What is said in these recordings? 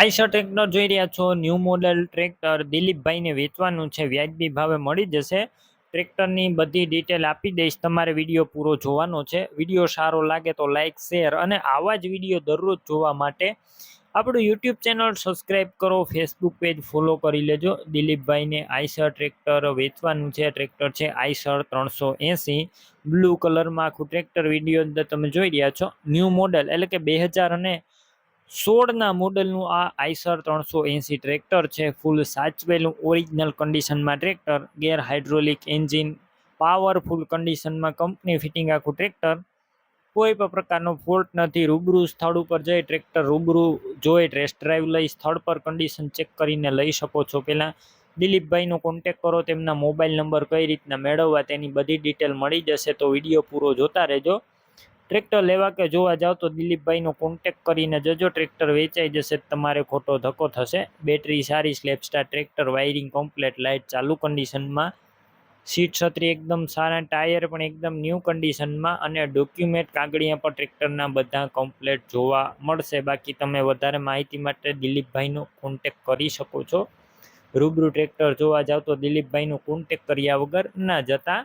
Eicher tractor જોઈ રહ્યા છો. ન્યૂ મોડેલ ટ્રેક્ટર દિલીપભાઈને વેચવાનું છે. વ્યાજબી ભાવે મળી જશે. ટ્રેક્ટરની બધી ડિટેલ આપી દઈશ. તમારે વીડિયો પૂરો જોવાનો છે. વીડિયો સારો લાગે તો લાઇક શેર અને આવા જ વીડિયો દરરોજ જોવા માટે આપણું યુટ્યુબ ચેનલ સબસ્ક્રાઈબ કરો. ફેસબુક પેજ ફોલો કરી લેજો. દિલીપભાઈને આઈસર ટ્રેક્ટર વેચવાનું છે. ટ્રેક્ટર છે આઈસર ત્રણસો એંસી. બ્લુ કલરમાં આખું ટ્રેક્ટર વીડિયો અંદર તમે જોઈ રહ્યા છો. ન્યૂ મોડેલ એટલે કે બે હજાર અને સોળના મોડલનું આ આઈસર ત્રણસો એંસી ટ્રેક્ટર છે. ફૂલ સાચવેલું ઓરિજિનલ કન્ડિશનમાં tractor, gear hydraulic engine, powerful કન્ડિશનમાં કંપની ફિટિંગ આખું ટ્રેક્ટર. કોઈ પણ પ્રકારનો ફોલ્ટ નથી. રૂબરૂ સ્થળ ઉપર જઈ ટ્રેક્ટર રૂબરૂ જોઈ ટેસ્ટ ડ્રાઈવ લઈ સ્થળ પર કન્ડિશન ચેક કરીને લઈ શકો છો. પહેલાં દિલીપભાઈનો કોન્ટેક કરો, તેમના મોબાઈલ નંબર કઈ રીતના મેળવવા તેની બધી ડિટેલ મળી જશે તો વીડિયો પૂરો જોતા રહેજો. ટ્રેક્ટર લેવા કે જોવા જાઓ તો દિલીપભાઈનો કોન્ટેક કરીને જજો ટ્રેક્ટર વેચાઈ જશે તમારે ખોટો ધક્કો થશે. બેટરી સારી સ્લેપસ્ટાર ટ્રેક્ટર વાયરિંગ કમ્પ્લેટ લાઇટ ચાલુ કન્ડિશનમાં સીટ છત્રી એકદમ સારા ટાયર પણ એકદમ ન્યૂ કન્ડિશનમાં અને ડોક્યુમેન્ટ કાગળિયા પણ ટ્રેક્ટરના બધા કમ્પ્લેટ જોવા મળશે. બાકી તમે વધારે માહિતી માટે દિલીપભાઈનો કોન્ટેક કરી શકો છો. રૂબરૂ ટ્રેક્ટર જોવા જાઓ તો દિલીપભાઈનો કોન્ટેક કર્યા વગર ના જતા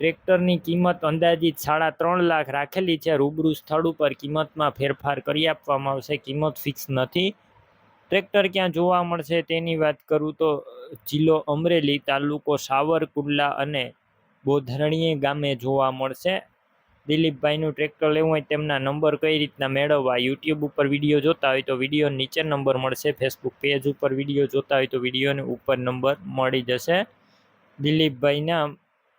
ટ્રેક્ટરની કિંમત અંદાજિત સાડા ત્રણ લાખ રાખેલી છે. રૂબરૂ સ્થળ ઉપર કિંમતમાં ફેરફાર કરી આપવામાં આવશે. કિંમત ફિક્સ નથી. ટ્રેક્ટર ક્યાં જોવા મળશે તેની વાત કરું તો, જિલ્લો અમરેલી તાલુકો સાવરકુંડલા અને બોધરણીએ ગામે જોવા મળશે. દિલીપભાઈનું ટ્રેક્ટર લેવું હોય તેમના નંબર કઈ રીતના મેળવવા, યુટ્યુબ ઉપર વીડિયો જોતા હોય તો વીડિયો નીચે નંબર મળશે. ફેસબુક પેજ ઉપર વીડિયો જોતા હોય તો વિડીયોને ઉપર નંબર મળી જશે. દિલીપભાઈના